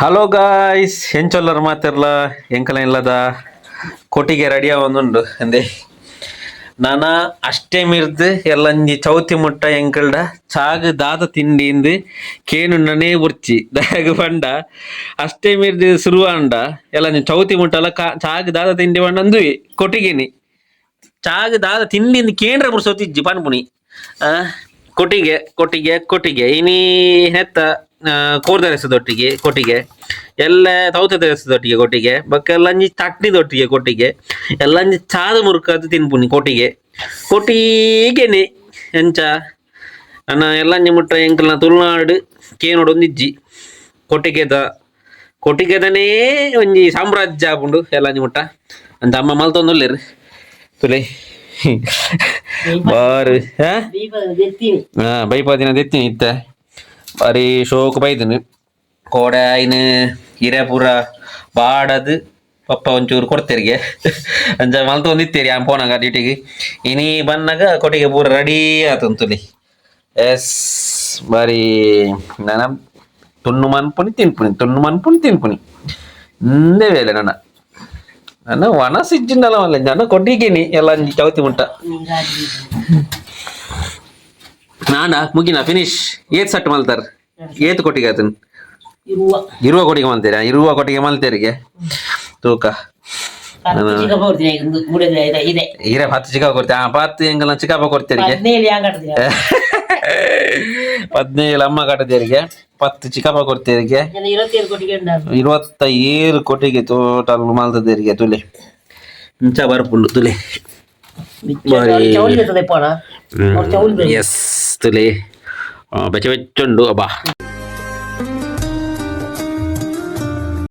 Hello guys ಹೆಂಚೊಲ್ಲರು ಮಾತಿರ್ಲ? ಎಂಕಲ ಇಲ್ಲದ? ಕೊಟ್ಟಿಗೆ ರೆಡಿಯ ಒಂದುಂಡು ಅಂದೆ. ನಾನ ಅಷ್ಟೇ ಮಿರ್ದು ಎಲ್ಲಂಜಿ ಚೌತಿ ಮುಟ್ಟ ಎಂಕಲ್ಡ ಚಾಗ್ ದಾದ ತಿಂಡಿಯಿಂದ ಕೇನು ನನೇ ಬುರ್ಚಿ ದಾಯಗ ಪಂಡ ಅಷ್ಟೇ ಮಿರ್ದು ಶುರುವಾಂಡ ಎಲ್ಲಂಜಿ ಚೌತಿ ಮುಟ್ಟಲ್ಲ ಕಾ ಚಾಗ್ ದಾದ ತಿಂಡಿ ಪಂಡ ಅಂದುವಿ ಕೊಟ್ಟಿಗೆನಿ. ಚಾಗ್ ದಾದ ತಿಂಡಿಯಿಂದ ಕೇಂದ್ರ ಬುರ್ಸೋತಿಜ್ಜಿ ಆ, ಕೊಟ್ಟಿಗೆ ಕೊಟ್ಟಿಗೆ ಕೊಟ್ಟಿಗೆ. ಇನಿ ಹೆತ್ತ ಕೋರ್ದರೆಸದೊಟ್ಟಿಗೆ ಕೊಟ್ಟಿಗೆ ಎಲ್ಲ ತೌತದರಸದೊಟ್ಟಿಗೆ ಕೊಟ್ಟಿಗೆ ಬಕ್ಕ ಎಲ್ಲಂಜಿ ಚಟ್ನಿದೊಟ್ಟಿಗೆ ಕೊಟ್ಟಿಗೆ ಎಲ್ಲಂಜಿ ಚಾದ ಮುರುಕಾದ ತಿನ್ಪುನಿ ಕೊಟ್ಟಿಗೆ. ಕೊಟ್ಟಿಗೆನೆ ಎಂಚ ನನ್ನ ಎಲ್ಲಂಜಿ ಮುಟ್ಟ ಎಂಕಲ್ನ ತುಳುನಾಡು ಕೇನೋಡೊಂದಿಜ್ಜಿ ಕೊಟ್ಟಿಗೆದ ಕೊಟ್ಟಿಗೆದನೇ ಒಂಜಿ ಸಾಮ್ರಾಜ್ಯ ಆಪುಂಡು ಎಲ್ಲಂಜಿ ಮುಟ್ಟ. ಅಂತ ಅಮ್ಮ ಮಲ್ತೊಂದುಲ್ಲೇರು. ತುಲೆ ಬಾರಿ ಹಾ? ಹಾ ಬೈಪಾದಿನ ದೆತ್ತಿನಿ ಇತ್ತ. ಬಾರಿ ಶೋಕ್ ಬೈದನು ಕೋಡ ಐನು ಹಿರೇಪುರ ಬಾಡದು ಪಪ್ಪ ಒಂಚೂರು ಕೊಡ್ತೇರಿಗೆ. ಅಂಜ ಮಲ್ತ ಒಂದಿತ್ತೇರಿ ಆ ಪೋನಾಗ ಡ್ಯೂಟಿಗೆ ಇನಿ ಬನ್ನಗ ಕೊಟ್ಟಿಗೆ ಪೂರ ರೆಡಿ ಆತಂತುಲಿ. ಎಸ್, ಬಾರಿ ನನ ತುಣ್ಣು ಮನ್ಪುನಿ, ತಿನ್ಪುನಿ ತುಣ್ಣು ಮನ್ಪುನಿ, ತಿನ್ಪುನಿ. ಇಂದೇ ವೇಲೆ ನನ್ನ. ನನ್ನ ವನ ಸಿಜ್ಜಿನಲ್ಲ ಮಲ್ಲ ಜನ ಕೊಟ್ಟಿಗೇನಿ, ಎಲ್ಲ ಚೌತಿ ಮುಟ್ಟ. ನಾನಾ ಮುಗಿನ ಫಿನಿಶ್ ಏತ್ ಸಟ್ ಮಲ್ತಾರ ಏತ್ ಕೊಟ್ಟಿಗೆ ಆತನ್ ಇರುವ ಕೊಟ್ಟಿಗೆ ಮಲ್ತೀರ ಇರುವ ಕೊಟ್ಟಿಗೆ ಮಲ್ತೇರಿಗೆ ತೂಕ ಹೀರೆ ಹತ್ತು ಚಿಕ್ಕಪ್ಪ ಕೊಡ್ತೀವಿ ಆ ಹತ್ತು ಹೆಂಗಲ್ಲ ಚಿಕ್ಕಪ್ಪ ಕೊಡ್ತೀರಿಗೆ ಹದಿನೈದು ಅಮ್ಮ ಕಟ್ಟದೇರಿಗೆ பத்து சிக்காப்பா கொடுத்திருக்கே இருபத்தையேழு கொட்டிக்கு டோட்டல் மால்தது இருக்கே துளி மிச்சா பருப்பு துளி எஸ் setelah uh, baca-baca dulu abah.